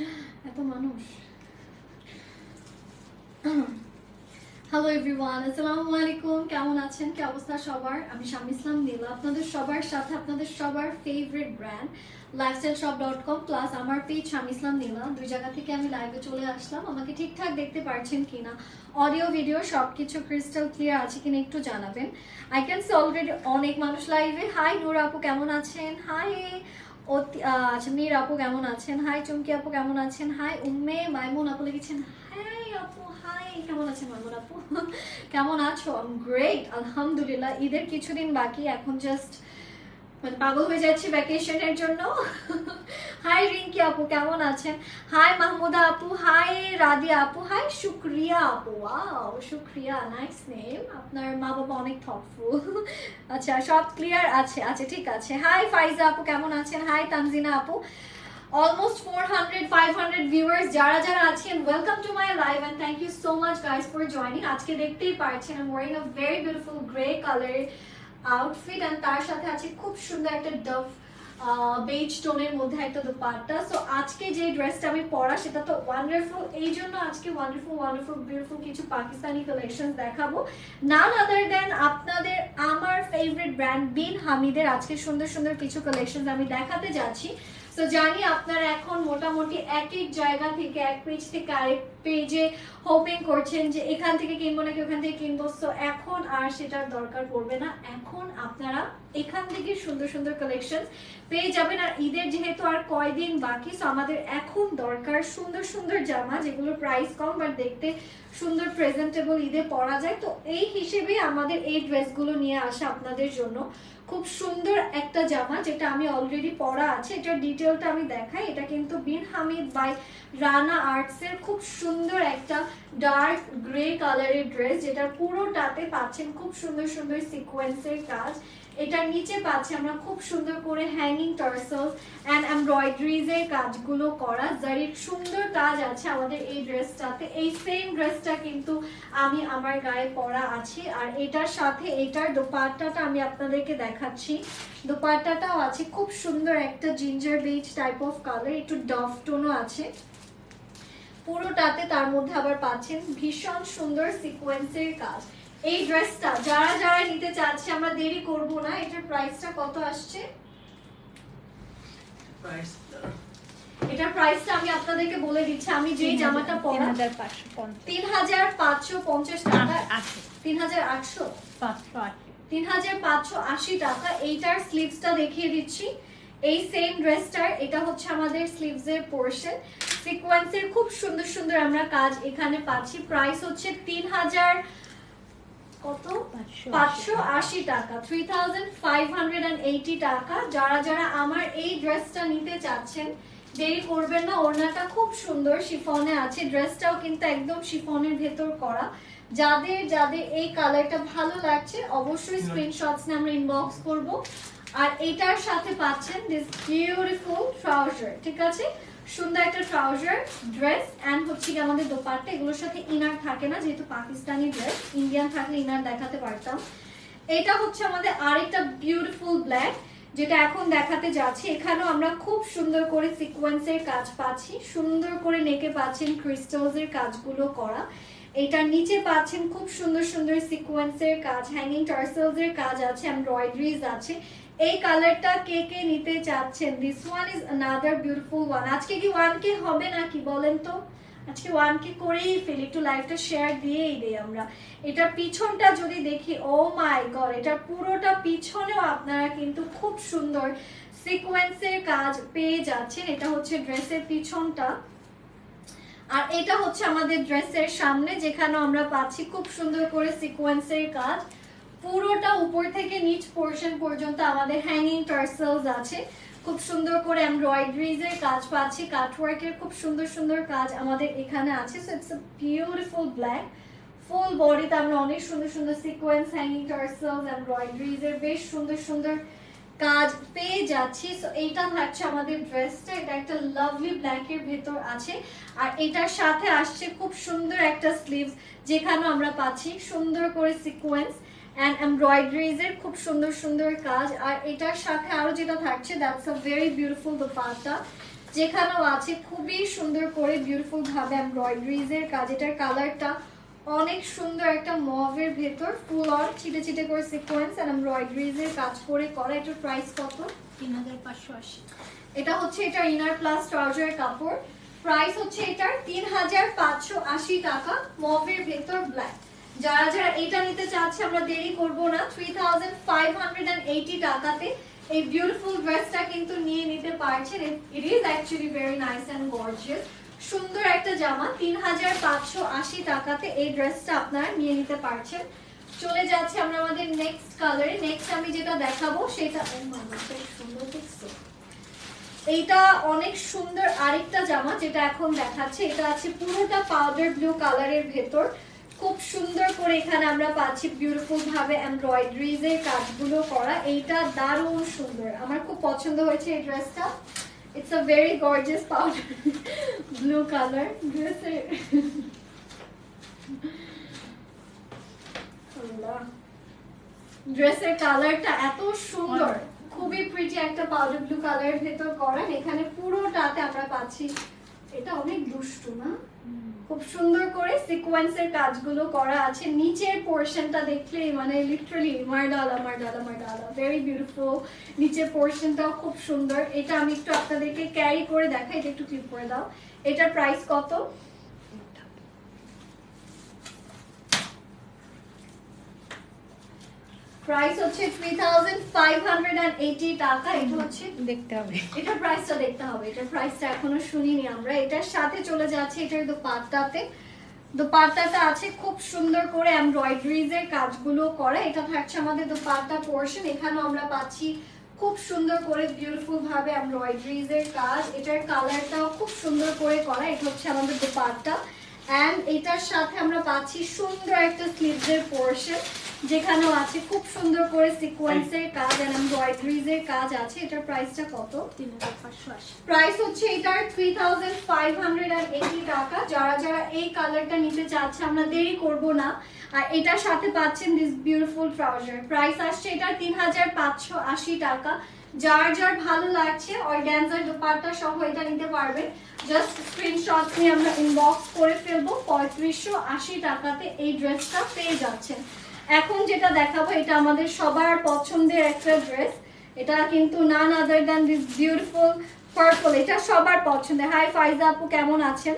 এত মানুষ। Hello everyone আসসালামু আলাইকুম। কেমন আছেন? কি অবস্থা সবার? আমি ইসলাম আপনাদের সবার সাথে, আপনাদের সবার favourite brand lifestyle shop dot com plus আমার পেজ ইসলাম, নীলা। দুই জায়গা থেকে আমি লাইভে চলে আসলাম। আমাকে ঠিকঠাক দেখতে পারছেন কিনা? অডিও ভিডিও সব কিছু ক্রিস্টাল ক্লিয়ার আছে কিনা একটু জানাবেন। আই ক্যান সি অলরেডি অনেক মানুষ লাইভে হাই নূর আপু, কেমন আছেন? হাই অতি- আচ্ছা আপু কেমন আছেন? হাই চুমকি আপু কেমন আছেন? হাই উম্মে, মাইমুন আপু লিখেছেন হাই আপু হাই কেমন আছেন মাইমুন আপু? কেমন আছো? গ্রেট আলহামদুলিল্লাহ। ঈদের কিছুদিন বাকি, এখন জাস্ট মানে পাগল হয়ে যাচ্ছি ভ্যাকেশনের জন্য। হাই রিঙ্কি আপু, কেমন আছেন? হাই মাহমুদা আপু হাই রাদিয়া আপু হাই শুক্রিয়া আপু। ওয়াও শুক্রিয়া নাইস নেম আপনার মা বাবা অনেক থটফুল আচ্ছা সব ক্লিয়ার আছে। আচ্ছা ঠিক আছে। হাই ফাইজা আপু, কেমন আছেন? হাই তানজিনা আপু। Almost four hundred five hundred viewers যারা যারা আছেন welcome to my live and thank you so much guys for joining আজকে দেখতেই পারছেন wearing a very beautiful grey কালারের আউটফিট অ্যান্ড তার সাথে আছে খুব সুন্দর একটা ডাফ বেজ টোনের মধ্যে একটা দোপাট্টা। সো আজকে যে ড্রেসটা আমি পরা, সেটা তো ওয়ান্ডারফুল এই জন্য আজকে ওয়ান্ডারফুল ওয়ান্ডারফুল বিউটিফুল কিছু পাকিস্তানি কালেকশন দেখাবো। নান আদার দেন আপনাদের, আমার ফেভারিট ব্র্যান্ড বিন হামিদের আজকে সুন্দর সুন্দর কিছু কালেকশন আমি দেখাতে যাচ্ছি। তো জানি আপনারা এখন মোটামুটি এক এক জায়গা থেকে, এক পেজ থেকে আরেক পেজে হোপিং করছেন যে এখান থেকে কিনবো নাকি ওখান থেকে কিনবো। সো এখন আর সেটার দরকার পড়বে না। এখন আপনারা এখান থেকে সুন্দর সুন্দর কালেকশন পেয়ে যাবেন। আর ঈদের যেহেতু আর কয়দিন বাকি সো আমাদের এখন দরকার সুন্দর সুন্দর জামা, যেগুলোর প্রাইস কম বাট দেখতে সুন্দর প্রেজেন্টেবল ঈদে পরা যায়। তো এই হিসেবে আমাদের এই ড্রেসগুলো নিয়ে আসা আপনাদের জন্য। খুব সুন্দর একটা জামা যেটা আমি অলরেডি পরা আছে। এটার ডিটেলটা আমি দেখাই। এটা কিন্তু বিন হামিদ বাই রানা আর্টস এর খুব সুন্দর একটা ডার্ক গ্রে কালারের ড্রেস যেটা পুরোটাতে পাচ্ছেন খুব সুন্দর সুন্দর সিকোয়েন্সের কাজ। এটার নিচে পাচ্ছি আমরা খুব সুন্দর করে হ্যাঙ্গিং টার্সেলস অ্যান্ড এমব্রয়ডারিজ এর কাজগুলো করা। জারির সুন্দর কাজ আছে আমাদের এই ড্রেসটাতে এই সেম ড্রেসটা কিন্তু আমি আমার গায়ে পরা আছে। আর এটার সাথে এটার দোপাট্টাটা আমি আপনাদেরকে দেখাচ্ছি। দোপাট্টাটাও আছে, খুব সুন্দর একটা ginger beige type of colour একটু ডফ টোনও আছে। পুরোটাতে তার মধ্যে আবার পাচ্ছেন ভীষণ সুন্দর সিকোয়েন্সের কাজ। এই ড্রেসটা যারা যারা নিতে চাচ্ছে আমরা দেরি করব না। এটার প্রাইসটা কত আসছে? এটার প্রাইসটা আমি আপনাদেরকে বলে দিচ্ছি। আমি যে জামাটা পরা তিন হাজার পাঁচশো পঞ্চাশ। টাকা। পাঁচশো আশি টাকা। এইটার স্লিভসটা দেখিয়ে দিচ্ছি। এই সেম ড্রেসটার এটা হচ্ছে আমাদের স্লিভস এর পোর্শন সিকোয়েন্সের খুব সুন্দর সুন্দর আমরা কাজ এখানে পাচ্ছি। প্রাইস হচ্ছে তিন হাজার কত? পাঁচশো আশি টাকা। Three thousand five hundred and eighty টাকা। যারা যারা আমার এই ড্রেসটা নিতে চাচ্ছেন দেরি করবেন না। ওড়নাটা খুব সুন্দর শিফনে আছে। ড্রেসটাও কিন্তু একদম শিফনের ভেতর করা। যাদের যাদের এই কালারটা ভালো লাগছে অবশ্যই স্ক্রিনশটস নিয়ে আমরা ইনবক্স করব। আর এটার সাথে পাচ্ছেন দিস বিউটিফুল ট্রাউজার ঠিক আছে? সুন্দর একটা ট্রাউজার ড্রেস অ্যান্ড হচ্ছে কি আমাদের দোপাট্টা। এগুলোর সাথে ইনার থাকে না, যেহেতু পাকিস্তানি ড্রেস ইন্ডিয়ান থাকলে ইনার দেখাতে পারতাম। এটা হচ্ছে আমাদের আরেকটা বিউটিফুল ব্ল্যাক যেটা এখন দেখাতে যাচ্ছি। এখানেও আমরা খুব সুন্দর করে সিকোয়েন্সের কাজ পাচ্ছি। সুন্দর করে নেকে পাচ্ছেন ক্রিস্টালস এর কাজগুলো করা। এটার নিচে পাচ্ছেন খুব সুন্দর সুন্দর সিকোয়েন্সের কাজ হ্যাঙ্গিং টার্সেলস এর কাজ আছে এমব্রয়ডারিজ আছে। এই কালারটা কে কে নিতে চাচ্ছেন? This one is another beautiful one আজকে কি ওয়ান কে হবে নাকি বলেন তো? আজকে ওয়ান কে করেই ফেলি। একটু লাইভটা শেয়ার দিয়েই দেই আমরা। এটার পিছনটা যদি দেখি ও মাই গড এটার পুরোটা পিছনেও আপনারা কিন্তু খুব সুন্দর সিকোয়েন্সের কাজ পেয়ে যাচ্ছেন। এটা হচ্ছে ড্রেসের পিছনটা। আর এটা হচ্ছে আমাদের ড্রেসের সামনে যেখানে আমরা পাচ্ছি খুব সুন্দর করে সিকোয়েন্সের কাজ। পুরোটা উপর থেকে নিচ পোর্শন পর্যন্ত আমাদের হ্যাঙ্গিং টার্সেলস আছে। খুব সুন্দর করে এমব্রয়ডারিজ এর কাজ পাচ্ছি কাটওয়ার্কের খুব সুন্দর সুন্দর কাজ আমাদের এখানে আছে। So it's beautiful black full বডিতে আমরা অনেক সুন্দর সুন্দর সিকোয়েন্স হ্যাঙ্গিং টার্সেলস এমব্রয়ডারিজ এর বেশ সুন্দর সুন্দর কাজ পেয়ে যাচ্ছি। সো এইটা থাকছে আমাদের ড্রেসটা এটা একটা লাভলি ব্ল্যাকের ভেতর আছে। আর এটার সাথে আসছে খুব সুন্দর একটা স্লিভস যেখানে আমরা পাচ্ছি সুন্দর করে সিকোয়েন্স অ্যান্ড এমব্রয়ডারিজ এর খুব সুন্দর সুন্দর কাজ। আর এটার সাথে আরও যেটা থাকছে that's a very beautiful dupatta যেখানেও আছে খুবই সুন্দর করে বিউটিফুল ভাবে এমব্রয়ডারিজ এর কাজ। এটার কালারটা অনেক সুন্দর একটা মভের ভেতর ফুল অন ছিটে ছিটে করে সিকোয়েন্স আর এমব্রয়ডারিজ এর কাজ করে করা। এটার প্রাইস কত? তিন হাজার পাঁচশো আশি। এটা হচ্ছে এটার ইনার প্লাস ট্রাউজারের কাপড়। প্রাইস হচ্ছে এটার তিন হাজার পাঁচশো আশি টাকা মভের ভেতর ব্ল্যাক যারা যারা এটা নিতে চাচ্ছে, আমরা দেরি করব না। Three thousand five hundred and eighty টাকাতে এই বিউটিফুল ড্রেসটা কিন্তু নিয়ে নিতে পারছেন। It is actually very nice and gorgeous সুন্দর একটা জামা, তিন হাজার পাঁচশো আশি টাকাতে এই ড্রেসটা আপনারা নিয়ে নিতে পারছেন। চলে যাচ্ছে আমরা আমাদের নেক্সট কালারে নেক্সট আমি যেটা দেখাবো, সেটা মা সুন্দর দেখছ এইটা অনেক সুন্দর আরেকটা জামা, যেটা এখন দেখাচ্ছে। এটা আছে পুরোটা পাউডার ব্লু কালারের ভেতর। খুব সুন্দর করে এখানে আমরা পাচ্ছি বিউটিফুল ভাবে এমব্রয়ডারিজ এর কাজগুলো করা। এইটা দারুণ সুন্দর। আমার খুব পছন্দ হয়েছে এই ড্রেসটা it's a very gorgeous powder blue colour ড্রেসের ড্রেসের কালারটা এত সুন্দর। খুবই প্রিটি একটা পাউডার ব্লু কালারের ভেতর করা। এখানে পুরোটাতে আমরা পাচ্ছি। এটা অনেক দুষ্টু, না? খুব সুন্দর করে সিকোয়েন্সের কাজগুলো করা আছে। নিচের পোর্শনটা দেখলে মানে লিটারালি মারডালা মারডালা মারডালা ভেরি বিউটিফুল নিচের পোর্শনটাও খুব সুন্দর। এটা আমি একটু আপনাদেরকে ক্যারি করে দেখাই একটু ক্লিক করে দাও। এটার প্রাইস কত? প্রাইস হচ্ছে three thousand five hundred and eighty টাকা। এটা হচ্ছে দেখতে হবে। এটার প্রাইসটা দেখতে হবে। এটার প্রাইসটা এখনও শুনিনি আমরা। এটার সাথে চলে যাচ্ছে এটার দোপাট্টাতে। দোপাট্টাটা আছে খুব সুন্দর করে এমব্রয়ডারিজ এর কাজগুলো করা। এটা থাকছে আমাদের দোপাট্টা পোর্শন এখানেও আমরা পাচ্ছি খুব সুন্দর করে বিউটিফুল ভাবে এমব্রয়ডারিজ এর কাজ। এটার কালারটাও খুব সুন্দর করে করা। এটা হচ্ছে আমাদের দোপাট্টা। অ্যান্ড এটার সাথে আমরা পাচ্ছি সুন্দর একটা স্লিভস এর পোর্শন যেখানেও আছে খুব সুন্দর করে সিকোয়েন্সের কাজ এন্ড এমব্রয়ডারিজ এর কাজ আছে। এটার প্রাইসটা কত? তিন হাজার পাঁচশো আশি। প্রাইস হচ্ছে এটার থ্রি থাউজেন্ড ফাইভ হান্ড্রেড আর এইটি টাকা। যারা যারা এই কালারটা নিতে চাচ্ছে আমরা দেরি করব না। আর এটার সাথে পাচ্ছেন দিস বিউটিফুল ট্রাউজার প্রাইস আসছে এটার তিন হাজার পাঁচশো আশি টাকা। যার যার ভালো লাগছে অর্গ্যানজার দোপাট্টা সহ এটা নিতে পারবেন জাস্ট স্ক্রিনশট নিয়ে আমরা ইনবক্স করে ফেলব, পঁয়ত্রিশশো আশি টাকাতে এই ড্রেসটা পেয়ে যাচ্ছেন। এখন যেটা দেখাবো, এটা আমাদের সবার পছন্দের একটা ড্রেস এটা কিন্তু none other than this beautiful purple এটা সবার পছন্দের। হাই ফাইজা আপু, কেমন আছেন?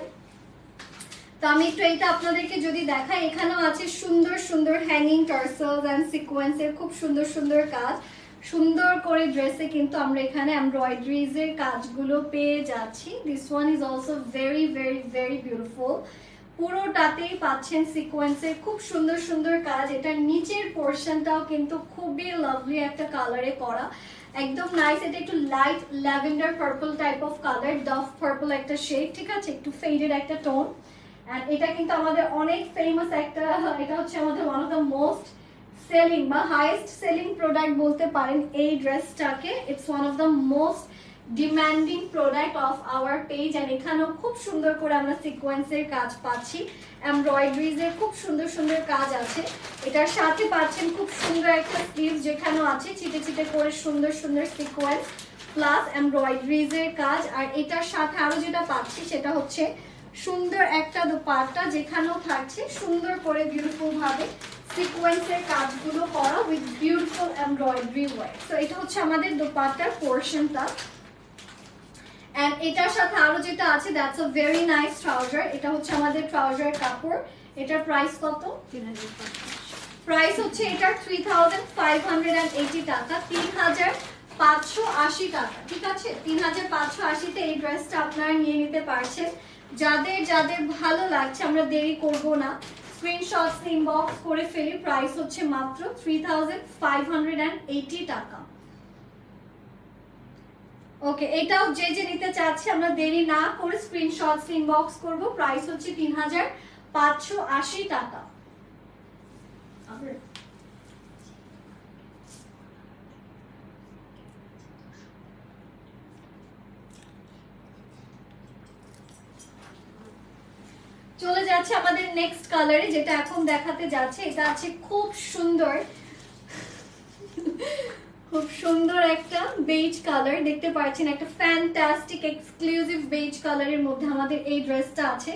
তো আমি একটু এইটা আপনাদেরকে যদি দেখাই, এখানেও আছে সুন্দর সুন্দর হ্যাঙ্গিং টার্সেলস অ্যান্ড সিকোয়েন্সের খুব সুন্দর সুন্দর কাজ। সুন্দর করে ড্রেসে কিন্তু আমরা এখানে এমব্রয়ডারিজ এর কাজগুলো পেয়ে যাচ্ছি। This one is also very very very beautiful পুরোটাতেই পাচ্ছেন সিকোয়েন্সের খুব সুন্দর সুন্দর কাজ। এটার নিচের পোর্শনটাও কিন্তু খুবই লাভলি একটা কালারে করা। একদম নাইস এটা একটু light lavender purple type of colour ডফ purple একটা শেড ঠিক আছে? একটু ফেডেড একটা টোন এটা কিন্তু আমাদের অনেক ফেমাস একটা, এটা হচ্ছে আমাদের one of the most selling বা হাইয়েস্ট সেলিং প্রোডাক্ট বলতে পারেন, এই ড্রেসটাকে it's one of the most demanding product of our page and এখানেও খুব সুন্দর করে আমরা সিকোয়েন্সের কাজ পাচ্ছি এমব্রয়ডারিজ এর খুব সুন্দর সুন্দর কাজ আছে, এটার সাথে পাচ্ছেন খুব সুন্দর একটা স্লিভ যেখানেও আছে, ছিটে ছিটে করে সুন্দর সুন্দর সিকোয়েন্স প্লাস এমব্রয়ডারিজ এর কাজ, আর এটার সাথে আরও যেটা পাচ্ছি সেটা হচ্ছে সুন্দর একটা দোপাট্টা যেখানেও থাকছে, সুন্দর করে বিউটিফুল ভাবে সিকোয়েন্সের কাজগুলো করা উইথ বিউটিফুল এমব্রয়ডারি ওয়ার্ক তো এটা হচ্ছে আমাদের দোপাট্টার পোর্শনটা এন্ড এটার সাথে আরও যেটা আছে that's a very nice trouser এটা হচ্ছে আমাদের ট্রাউজার কাপড়। এটার প্রাইস কত? তিন হাজার পাঁচশো আশি প্রাইস হচ্ছে এটার three thousand five hundred and eighty টাকা। তিন হাজার পাঁচশো আশি টাকা। ঠিক আছে? তিন হাজার পাঁচশো আশিতে এই ড্রেসটা আপনারা নিয়ে নিতে পারছেন। যাদের যাদের ভালো লাগছে, আমরা দেরি করব না। স্ক্রিনশটস ইনবক্স করে ফেলি প্রাইস হচ্ছে মাত্র থ্রি টাকা। ওকে এটাও যে যে নিতে চাচ্ছে, আমরা দেরি না করে স্ক্রিনশটস ইনবক্স করব প্রাইস হচ্ছে তিন হাজার পাঁচশো আশি টাকা আবার চলে যাচ্ছে আমাদের নেক্সট কালারে যেটা এখন দেখাতে যাচ্ছে, এটা আছে খুব সুন্দর খুব সুন্দর একটা বেজ কালার দেখতে পাচ্ছেন একটা ফ্যান্টাস্টিক এক্সক্লুসিভ বেজ কালারের মধ্যে আমাদের এই ড্রেসটা আছে।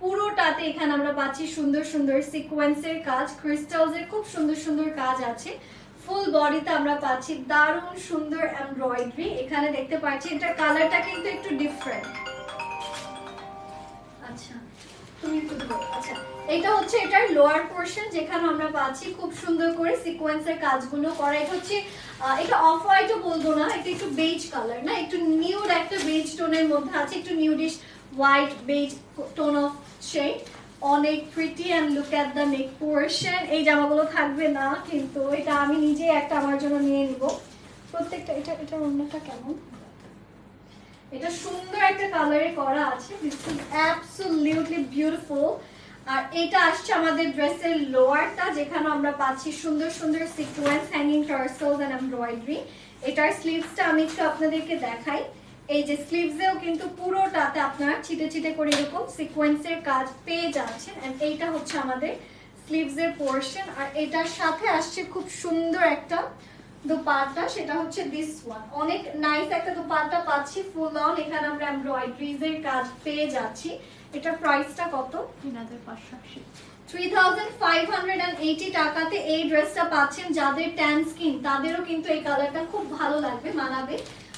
পুরোটাতে এখানে আমরা পাচ্ছি সুন্দর সুন্দর সিকোয়েন্সের কাজ ক্রিস্টালসের খুব সুন্দর সুন্দর কাজ আছে। ফুল বডিতে আমরা পাচ্ছি দারুণ সুন্দর এমব্রয়ডারি এখানে দেখতে পাচ্ছি, এটার কালারটা কিন্তু একটু ডিফারেন্ট তুমি ধরো আচ্ছা। এটা হচ্ছে এটার লোয়ার পোর্শন যেখানে আমরা পাচ্ছি খুব সুন্দর করে সিকোয়েন্সের কাজগুলো করা। এটা হচ্ছে এটা অফ হোয়াইটও বলব না, এটা একটু বেজ কালার না? একটু নিউড একটা বেজ টোনের মধ্যে আছে, একটু nudish white beige tone of shade অনেক pretty and look at the neck portion এই জামাগুলো থাকবে না, কিন্তু এটা আমি নিজে একটা আমার জন্য নিয়ে নিব। প্রত্যেকটা, এটা এটা অন্যটা কেমন? এটা সুন্দর একটা কালারে করা আছে দিস ইজ অ্যাবসলিউটলি বিউটিফুল আর এটা আসছে আমাদের ড্রেসের লোয়ারটা যেখানে আমরা পাচ্ছি সুন্দর সুন্দর sequence hanging tassels and embroidery এটার স্লিভসটা আমি একটু আপনাদেরকে দেখাই। এই যে স্লিভসেও কিন্তু পুরোটাতে আপনারা ছিটে ছিটে করে এরকম সিকোয়েন্সের কাজ পেয়ে যাচ্ছেন। এন্ড এইটা হচ্ছে আমাদের স্লিভসের পোর্শন আর এটার সাথে আসছে খুব সুন্দর একটা দোপাট্টা সেটা হচ্ছে দিস ওয়ান অনেক নাইস একটা দোপাট্টা পাচ্ছি ফুল অন এখানে আমরা এমব্রয়ডারিজ এর কাজ পেয়ে যাচ্ছি। এটার প্রাইসটা কত? তিন হাজার পাঁচশো আশি। 3580 টাকাতে এই ড্রেসটা পাচ্ছেন যাদের ট্যান স্কিন তাদেরও কিন্তু এই কালারটা খুব ভালো লাগবে মানাবে।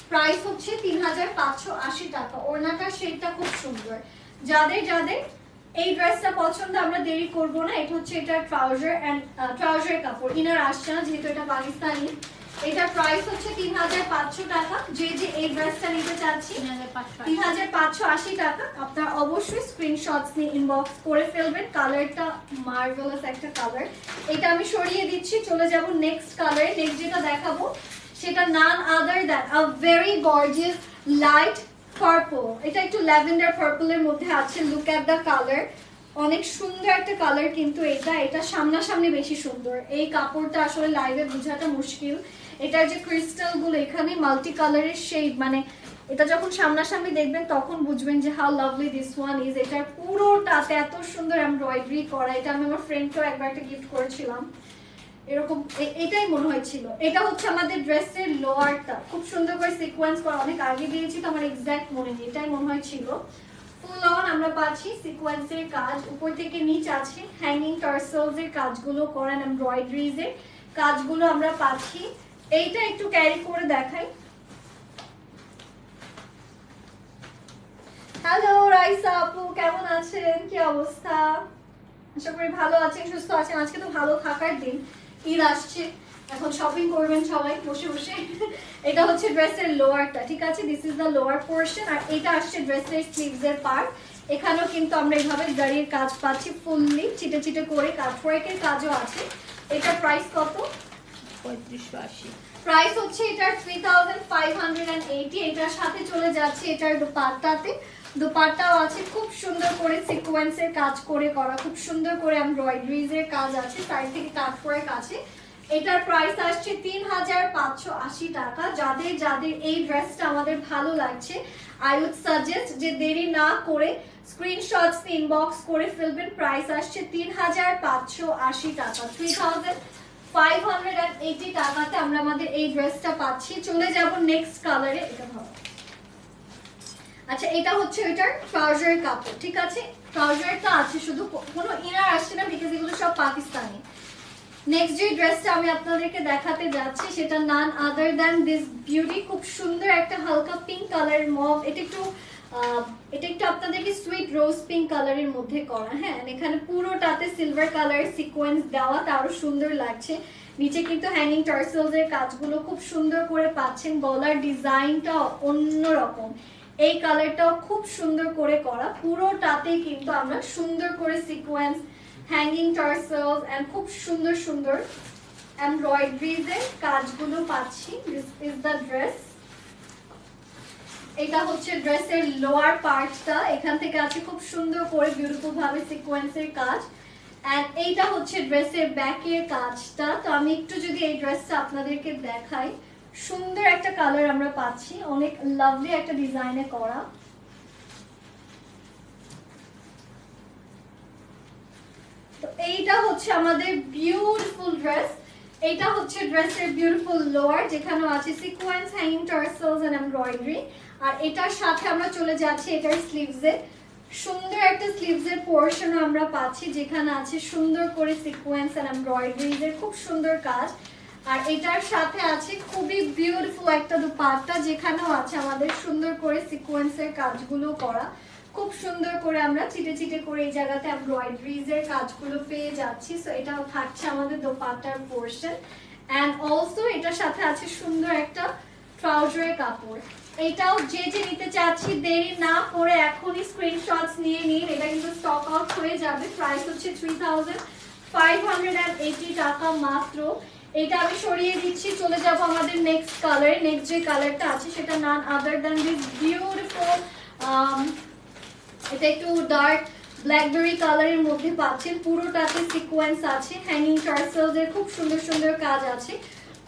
প্রাইস হচ্ছে 3580 টাকা। ওড়নাটার শেডটা খুব সুন্দর। যাদের যাদের এই ড্রেসটা পছন্দ আমরা দেরি করব না। এটা হচ্ছে এটা ট্রাউজার এন্ড ট্রাউজার কাপড়। ইনার আসছে না যেহেতু এটা পাকিস্তানি। এটার প্রাইস হচ্ছে তিন হাজার পাঁচশো টাকা। যে যে এই ড্রেসটা নিতে চাচ্ছি তিন হাজার পাঁচশো আশি টাকা। আপনার অবশ্যই স্ক্রিনশটস নিয়ে ইনবক্স করে ফেলবেন। কালারটা মার্ভেলাস একটা কালার এটা আমি সরিয়ে দিচ্ছি চলে যাব নেক্সট কালারে নেক্সট যেটা দেখাবো সেটা none other than a very gorgeous light purple এটা একটু মধ্যে আছে। অনেক সুন্দর একটা কালার কিন্তু এটা। এটা সামনাসামনি বেশি সুন্দর। এই কাপড়টা আসলে লাইভে বোঝাটা মুশকিল। এটার যে ক্রিস্টালগুলো, এখানে মাল্টি কালারের শেড মানে এটা যখন সামনাসামনি দেখবেন, তখন বুঝবেন যে how lovely this one is এটার পুরোটাতে এত সুন্দর এমব্রয়ডারি করা। এটা আমি আমার ফ্রেন্ডকেও একবার একটা গিফট করেছিলাম। এরকম এটাই মনে হয়েছিল। এটা হচ্ছে আমাদের ড্রেসের লোয়ারটা খুব সুন্দর করে সিকোয়েন্স করা, অনেক আগে দিয়েছি তো আমার এক্সাক্ট মনে নেই, এটাই মনে হয়েছিল। ফুল অন আমরা পাচ্ছি সিকোয়েন্সের কাজ, উপর থেকে নিচ আছে হ্যাঙ্গিং টার্সেলস এর কাজগুলো করেন এমব্রয়ডারিজ এর কাজগুলো আমরা পাচ্ছি। এইটা একটু ক্যারি করে দেখাই। হ্যালো রাইসা আপু, কেমন আছেন? কি অবস্থা? আশা করি ভালো আছেন, সুস্থ আছেন। আজকে তো ভালো থাকার দিন। ঈদ আসছে এখন শপিং করবেন সবাই বসে বসে। এটা হচ্ছে ড্রেসের লোয়ারটা ঠিক আছে? This is the lower portion আর এটা আসছে ড্রেসের স্লিভস এর পার্ট এখানেও কিন্তু আমরা এইভাবে গাড়ির কাজ পাচ্ছি ফুললি চিটে চিটে করে কাজ। ওয়ার্কের কাজও আছে। এটার প্রাইস কত? পঁয়ত্রিশশো আশি। প্রাইস হচ্ছে এটার three thousand five hundred and eighty এটার সাথে চলে যাচ্ছে এটার দোপাট্টাতে দোপাট্টাও আছে, খুব সুন্দর করে সিকোয়েন্সের কাজ করে করা, খুব সুন্দর করে এমব্রয়ডারিজ এর কাজ আছে সাইড থেকে কাজ করে কাছে এটার প্রাইস আসছে তিন হাজার পাঁচশো আশি টাকা। যাদের যাদের এই ড্রেসটা আমাদের ভালো লাগছে আই উড সাজেস্ট যে দেরি না করে স্ক্রিনশটস ইনবক্স করে ফেলবেন। প্রাইস আসছে তিন হাজার পাঁচশো আশি টাকা। Three thousand five hundred and eighty টাকাতে আমরা আমাদের এই ড্রেসটা পাচ্ছি। চলে যাব নেক্সট কালারে এটা ভালো। আচ্ছা এটা হচ্ছে ওইটার ট্রাউজারের কাপড়, ঠিক আছে? ট্রাউজারটা আছে, শুধু কোনো ইনার আসছে না বিকজ এগুলো সব পাকিস্তানি। নেক্সট যে ড্রেসটা আমি আপনাদেরকে দেখাতে যাচ্ছি, সেটা none other than this beauty খুব সুন্দর একটা হালকা পিঙ্ক কালারের মভ এটা একটু এটা একটু আপনাদেরকে সুইট রোজ পিঙ্ক কালারের মধ্যে করা হ্যাঁ? এখানে পুরোটাতে সিলভার কালার সিকোয়েন্স দেওয়া তারও সুন্দর লাগছে। নিচে কিন্তু হ্যাঙ্গিং টার্সেলস এর কাজগুলো খুব সুন্দর করে পাচ্ছেন। গলার ডিজাইনটা অন্যরকম। এই কালারটাও খুব সুন্দর করে করা। পুরোটাতে কিন্তু আমরা সুন্দর করে সিকোয়েন্স হ্যাঙ্গিং টার্সেলস এন্ড খুব সুন্দর সুন্দর এমব্রয়ডারিজের কাজগুলো পাচ্ছি। দিস ইজ দ্য ড্রেস এটা হচ্ছে ড্রেসের লোয়ার পার্টটা এখান থেকে আছে খুব সুন্দর করে বিউটিফুল ভাবে সিকোয়েন্সের কাজ। এন্ড এইটা হচ্ছে ড্রেসের ব্যাকের কাজটা। তো আমি একটু যদি এই ড্রেসটা আপনাদেরকে দেখাই। সুন্দর একটা কালার আমরা পাচ্ছি। অনেক লাভলি একটা ডিজাইনে করা। এইটা হচ্ছে আমাদের বিউটিফুল ড্রেস এটা হচ্ছে ড্রেসের বিউটিফুল লোয়ার যেখানে আছে sequence hanging tassels and embroidery আর এটার সাথে আমরা চলে যাচ্ছি এটার স্লিভসে সুন্দর একটা স্লিভসের পোর্শনও আমরা পাচ্ছি, যেখানে আছে সুন্দর করে সিকোয়েন্স এন্ড এমব্রয়ডারিজ এর খুব সুন্দর কাজ। আর এটার সাথে আছে খুবই বিউটিফুল একটা দুপাট্টা, যেখানেও আছে আমাদের সুন্দর করে সিকোয়েন্সের কাজগুলো করা। খুব সুন্দর করে আমরা চিটে চিটে করে এই জায়গাতে এমব্রয়ডারিজ এর কাজগুলো পেয়ে যাচ্ছি। সো এটাও থাকছে আমাদের দোপাট্টার পোর্শন অ্যান্ড অলসো এটার সাথে আছে সুন্দর একটা ট্রাউজারের কাপড়। এটাও যে যে নিতে চাচ্ছি, দেরি না করে এখনই স্ক্রিনশটস নিয়ে নিন। এটা কিন্তু স্টক আউট হয়ে যাবে। প্রাইস হচ্ছে থ্রি টাকা মাত্র। এটা আমি সরিয়ে দিচ্ছি, চলে যাব আমাদের নেক্সট কালার নেক্সট যে কালারটা আছে সেটা none other than this beautiful এটা একটু ডার্ক ব্ল্যাকবেরি কালারের মধ্যে পাচ্ছেন। পুরোটাতে সিকোয়েন্স আছে হ্যাঙ্গিং চার্সেলসের খুব সুন্দর সুন্দর কাজ আছে।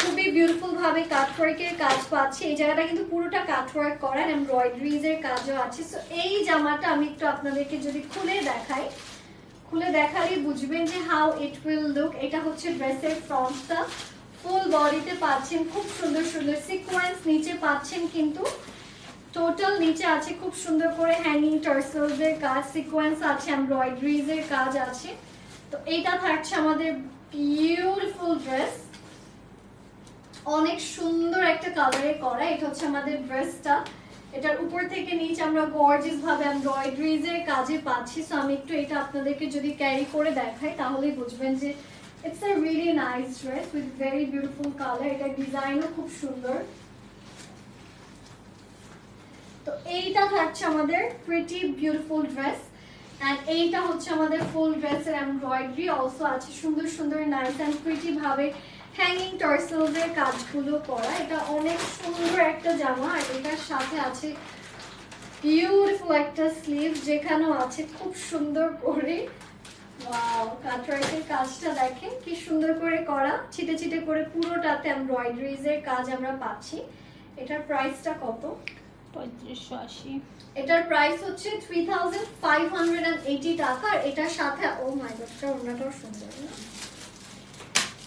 খুবই বিউটিফুল ভাবে কাটওয়ার্কের কাজ পাচ্ছি। এই জায়গাটা কিন্তু পুরোটা কাটওয়ার্ক করা এমব্রয়ডারিজ এর কাজও আছে। সো এই জামাটা আমি একটু আপনাদেরকে যদি খুলে দেখাই। খুলে দেখালেই বুঝবেন যে হাউ ইট উইল লুক এটা হচ্ছে ড্রেসের ফ্রন্টটা ফুল বডিতে পাচ্ছেন, খুব সুন্দর সুন্দর সিকোয়েন্স নিচে পাচ্ছেন কিন্তু টোটাল নিচে আছে খুব সুন্দর করে হ্যাঙ্গিং টার্সেলস এর কাজ সিকোয়েন্স আছে এমব্রয়ডারিজ এর কাজ আছে। তো এটা থাকছে আমাদের বিউটিফুল ড্রেস অনেক সুন্দর একটা কালারে করা। এটা হচ্ছে আমাদের ড্রেসটা এটার উপর থেকে নিচে আমরা গর্জিয়াস ভাবে এমব্রয়ডারিজ এর কাজে পাচ্ছি। সো আমি একটু এটা আপনাদেরকে যদি ক্যারি করে দেখাই, তাহলেই বুঝবেন যে it's a really nice dress with very beautiful colour এটার ডিজাইনও খুব সুন্দর। তো এইটা থাকছে আমাদের প্রিটি বিউটিফুল ড্রেস অ্যান্ড এইটা হচ্ছে আমাদের ফুল ড্রেসের এমব্রয়ডারি অলসো আছে সুন্দর সুন্দর নাইস অ্যান্ড প্রিটি ভাবে হ্যাঙ্গিং টার্সেলস এর কাজগুলো করা। এটা অনেক একটা জামা আর এটার সাথে আছে বিউটিফুল একটা স্লিভ যেখানেও আছে খুব সুন্দর করে। কাটওয়ার্কের কাজটা দেখেন কি সুন্দর করে করা। ছিটে ছিটে করে পুরোটাতে এমব্রয়ডারিজ এর কাজ আমরা পাচ্ছি। এটার প্রাইসটা কত? পঁয়ত্রিশশো আশি। এটার প্রাইস হচ্ছে three thousand five hundred and eighty টাকা। আর এটার সাথে ও মাই গডটা ওনাটাও সুন্দর না?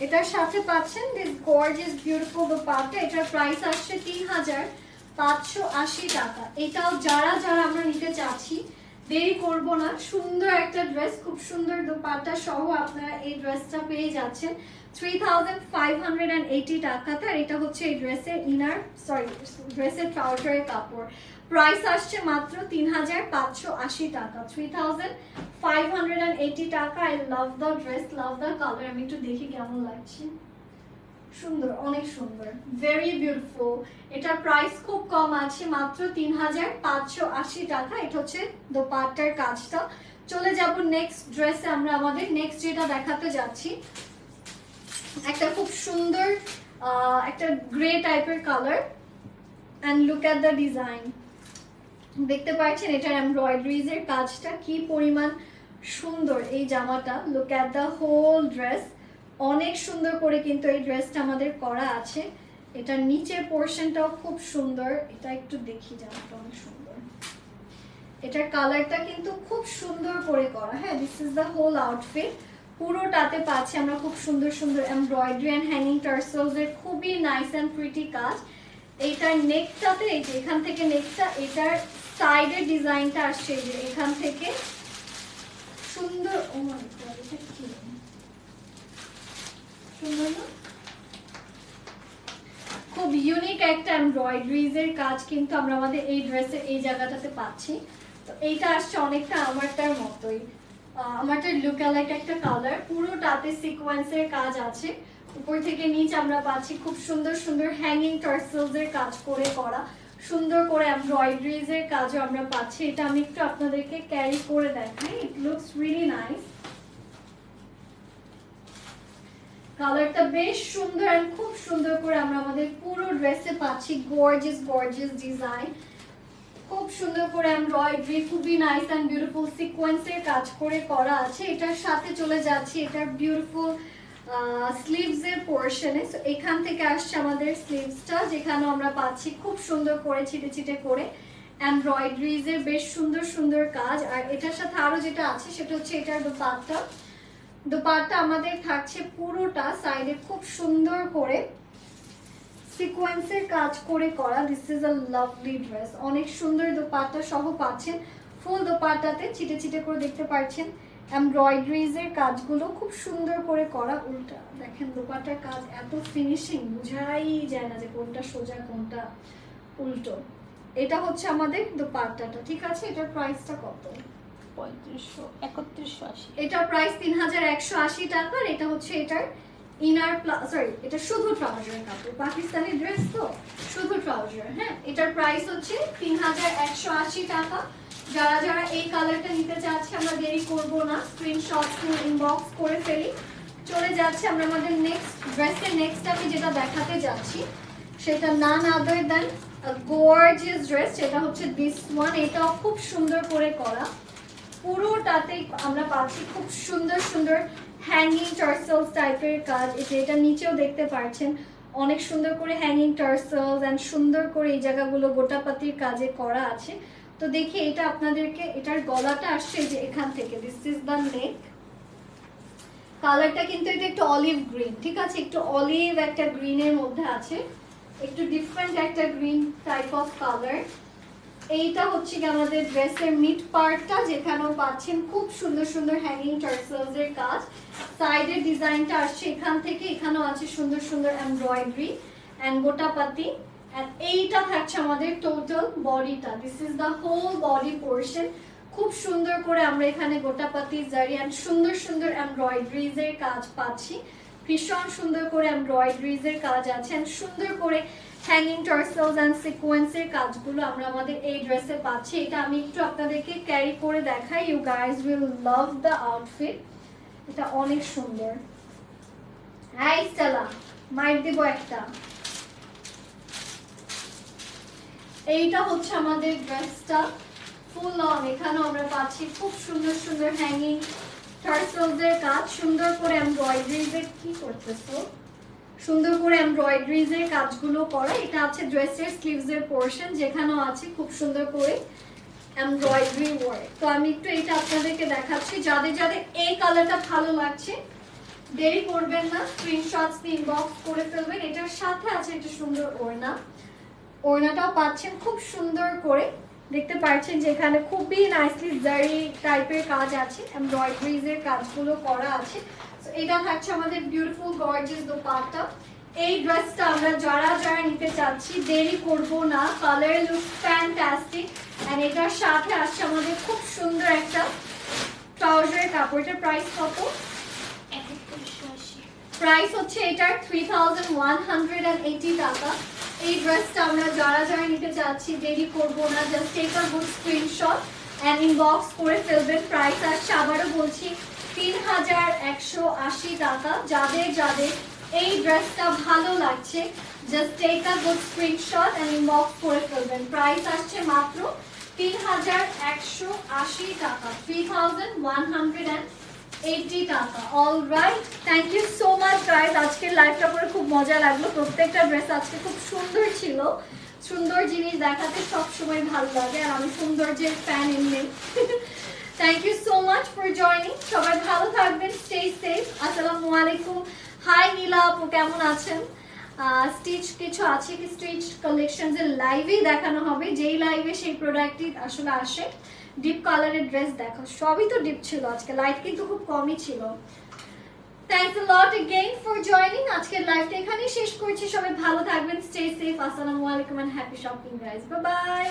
এটার সাথে পাচ্ছেন দিস গর্জিয়াস বিউটিফুল দোপাট্টা। এটার প্রাইস আসছে তিন হাজার পাঁচশো আশি টাকা। এটাও যারা যারা আমরা নিতে চাচ্ছি, দেরি করব না। সুন্দর একটা ড্রেস খুব সুন্দর দোপাট্টা সহ আপনারা এই ড্রেসটা পেয়ে যাচ্ছেন। Three thousand five hundred and eighty টাকাতে, আর এটা হচ্ছে এই ড্রেসের ইনার সরি ড্রেসের কাপড়। প্রাইস আসছে মাত্র তিন হাজার পাঁচশো আশি টাকা। Three thousand five hundred and eighty টাকা আই লাভ ড্রেস লাভ আমি একটু দেখি কেমন লাগছে। সুন্দর, অনেক সুন্দর। ভেরি বিউটিফুল এটার প্রাইস খুব কম আছে, মাত্র তিন হাজার পাঁচশো আশি টাকা। এটা হচ্ছে দোপাট্টার কাজটা। চলে যাব নেক্সট ড্রেসে আমরা আমাদের নেক্সট যেটা দেখাতে যাচ্ছি। একটা খুব সুন্দর একটা গ্রে টাইপের colour and look at the design দেখতে পাচ্ছেন এটার এমব্রয়ডারিজ এর কাজটা কি পরিমাণ সুন্দর এই জামাটা। Look at the whole dress অনেক সুন্দর করে কিন্তু এই ড্রেসটা আমাদের করা আছে। এটার নিচের পোর্শনটাও খুব সুন্দর। এটা একটু দেখি জামাটা অনেক সুন্দর। এটার কালারটা কিন্তু খুব সুন্দর করে করা। হ্যাঁ this is the whole outfit পুরোটাতে পাচ্ছি আমরা খুব সুন্দর সুন্দর এমব্রয়ডারি অ্যান্ড হ্যাঙ্গিং টার্সেলস এর খুবই নাইস অ্যান্ড প্রিটি কাজ। এইটার নেকটাতে এই যে এখান থেকে নেকটা এটার সাইডের ডিজাইনটা আসছে এই যে এখান থেকে। সুন্দর ও গড এটা কি? সুন্দর না? খুব ইউনিক একটা এমব্রয়ডারিজ এর কাজ কিন্তু আমরা আমাদের এই ড্রেসের এই জায়গাটাতে পাচ্ছি। তো এইটা আসছে অনেকটা আমারটার মতোই। আহ, আমারটার লুক লাইক একটা কালার পুরোটাতে সিকোয়েন্সের কাজ আছে। উপর থেকে নিচ আমরা পাচ্ছি খুব সুন্দর সুন্দর হ্যাঙ্গিং টার্সেলস এর কাজ করে করা। সুন্দর করে এমব্রয়ডারিজ এর কাজও আমরা পাচ্ছি। এটা আমি একটু আপনাদেরকে ক্যারি করে দেখাই। ইট লুকস রিয়েলি নাইস কালারটা বেশ সুন্দর আর খুব সুন্দর করে আমরা আমাদের পুরো ড্রেসে পাচ্ছি গর্জিয়াস গর্জিয়াস ডিজাইন খুব সুন্দর করে এমব্রয়ডারি খুবই নাইস অ্যান্ড বিউটিফুল সিকোয়েন্সের কাজ করে করা আছে। এটার সাথে চলে যাচ্ছি, এটার বিউটিফুল স্লিভস এর পোর্শনে সো এখান থেকে আসছে আমাদের স্লিভসটা যেখানে আমরা পাচ্ছি খুব সুন্দর করে ছিটে ছিটে করে। এমব্রয়ডারিজ এর বেশ সুন্দর সুন্দর কাজ। আর এটার সাথে আরও যেটা আছে, সেটা হচ্ছে এটার দোপাট্টা। দোপাট্টা আমাদের থাকছে পুরোটা সাইডে খুব সুন্দর করে। সিকোয়েন্সের কাজ করে করা this is a lovely dress অনেক সুন্দর দোপাট্টা সহ পাচ্ছেন। ফুল দোপাট্টাতে চিটে চিটে করে দেখতে পাচ্ছেন। এমব্রয়ডারিজ এর কাজগুলো খুব সুন্দর করে করা উল্টা। দেখেন দোপাট্টার কাজ এত ফিনিশিং বুঝাই যায় না যে কোনটা সোজা কোনটা উল্টো। এটা হচ্ছে আমাদের দোপাট্টাটা ঠিক আছে? এটার প্রাইসটা কত? পঁয়ত্রিশশো একত্রিশশো আশি। এটার প্রাইস তিন হাজার একশো আশি টাকা আর এটা হচ্ছে এটার ইনার সরি এটা শুধু ট্রাউজার কাপড়। পাকিস্তানি ড্রেস তো, শুধু ট্রাউজার হ্যাঁ? এটার প্রাইস হচ্ছে তিন হাজার একশো আশি টাকা। যারা যারা এই কালারটা নিতে চাচ্ছে, আমরা দেরি করব না। স্ক্রিনশট ইনবক্স করে ফেলি। চলে যাচ্ছে আমরা আমাদের নেক্সট ড্রেসের নেক্সট আমি যেটা দেখাতে যাচ্ছি, সেটা নান আদার দেন গোয়ার্জিয়াস ড্রেস সেটা হচ্ছে দিস ওয়ান এটাও খুব সুন্দর করে করা। পুরোটাতেই আমরা পাচ্ছি খুব সুন্দর সুন্দর হ্যাঙ্গিং টার্সেলস টাইপের কাজ এটা এটা নিচেও দেখতে পাচ্ছেন অনেক সুন্দর করে হ্যাঙ্গিং টার্সেলস অ্যান্ড সুন্দর করে এই জায়গাগুলো গোটাপাতির কাজে করা আছে। তো দেখি এটা আপনাদেরকে, এটার গলাটা আসছে যে এখান থেকে দিস ইজ দ্য নেক কালারটা কিন্তু এটা একটু অলিভ গ্রিন ঠিক আছে? একটু অলিভ একটা গ্রিনের মধ্যে আছে, একটু ডিফারেন্ট একটা গ্রিন টাইপ অফ কালার এইটা হচ্ছে কি আমাদের ড্রেসের মিড পার্টটা যেখানেও পাচ্ছেন খুব সুন্দর সুন্দর হ্যাঙ্গিং টার্সেলস এর কাজ। সাইডের ডিজাইনটা আসছে এখান থেকে, এখানেও আছে সুন্দর সুন্দর এমব্রয়ডারি অ্যান্ড গোটাপাতি অ্যান্ড এইটা থাকছে আমাদের টোটাল বডিটা this is the whole body portion খুব সুন্দর করে আমরা এখানে গোটাপাতি জারি অ্যান্ড সুন্দর সুন্দর এমব্রয়ডারিজ এর কাজ পাচ্ছি। ভীষণ সুন্দর করে এমব্রয়ডারিজ এর কাজ আছে সুন্দর করে হ্যাঙ্গিং টার্সেলস অ্যান্ড সিকোয়েন্সের কাজগুলো আমরা আমাদের এই ড্রেসে পাচ্ছি। এটা আমি একটু আপনাদেরকে ক্যারি করে দেখাই। You guys will love the outfit এটা অনেক সুন্দর। হাই স্টেলা মাইট দিব একটা। এইটা হচ্ছে আমাদের ড্রেসটা ফুল লং এখানেও আমরা পাচ্ছি খুব সুন্দর সুন্দর হ্যাঙ্গিং টার্সেলস এর কাজ সুন্দর করে এমব্রয়ডারিজ এর কি করতেছো? সুন্দর করে এমব্রয়ডারিজ এর কাজগুলো করা, এটা আছে ড্রেসের স্লিভস এর পোর্শন যেখানেও আছে খুব সুন্দর করে এমব্রয়ডারি ওয়ার্ক তো আমি একটু এটা আপনাদেরকে দেখাচ্ছি। যাদের যাদের এই কালারটা ভালো লাগছে, দেরি করবেন না স্ক্রিনশটস দিয়ে ইনবক্স করে ফেলবেন। এটার সাথে আছে একটা সুন্দর ওড়না। ওড়নাটাও পাচ্ছেন খুব সুন্দর করে। দেখতে পাচ্ছেন যে এখানে খুবই নাইসলি জারি টাইপের কাজ আছে এমব্রয়ডারিজ এর কাজগুলো করা আছে। So, এটা থাকছে আমাদের বিউটিফুল গর্জিয়াস দোপাট্টা। এই ড্রেসটা আমরা যারা যারা নিতে চাচ্ছি দেরি করব না। কালার লুক ফ্যান্টাস্টিক এন্ড এটার সাথে আসছে আমাদের খুব সুন্দর একটা ট্রাউজারের কাপড়টার প্রাইস কত? প্রাইস হচ্ছে এটার three thousand one hundred and eighty টাকা। এই ড্রেসটা আমরা যারা যারা নিতে চাচ্ছি দেরি করব না। Just take a good screenshot and inbox করে ফেলবেন। প্রাইস আসছে, আবারও বলছি তিন হাজার একশো আশি টাকা। যাদের যাদের এই ড্রেসটা ভালো লাগছে just take a good screenshot and inbox করে ফেলবেন। প্রাইস আসছে মাত্র তিন হাজার একশো আশি টাকা। Three thousand one hundred and eighty টাকা। All right thank you so much guys আজকের লাইভটা করে খুব মজা লাগল। প্রত্যেকটা ড্রেস আজকে খুব সুন্দর ছিল। সুন্দর জিনিস দেখাতে সব সময় ভালো লাগে, আর আমি সৌন্দর্যের ফ্যান এমনি thank you so much for joining সবাই ভালো থাকবেন স্টে সেফ আসসালামু আলাইকুম। হাই নীলা আপু, কেমন আছেন? স্টিচ কিছু আছে কি? স্টিচ কালেকশন এর লাইভেই দেখানো হবে। যেই লাইভে সেই প্রোডাক্টটি আসলে আসে। ডিপ কালারের ড্রেস দেখো, সবই তো ডিপ ছিল আজকে লাইট কিন্তু খুব কমই ছিল। Thanks lot again for joining, আজকের লাইভটা এখানেই শেষ করছি, সবাই ভালো থাকবেন স্টে সেফ আসসালামু আলাইকুম and happy shopping guys bye bye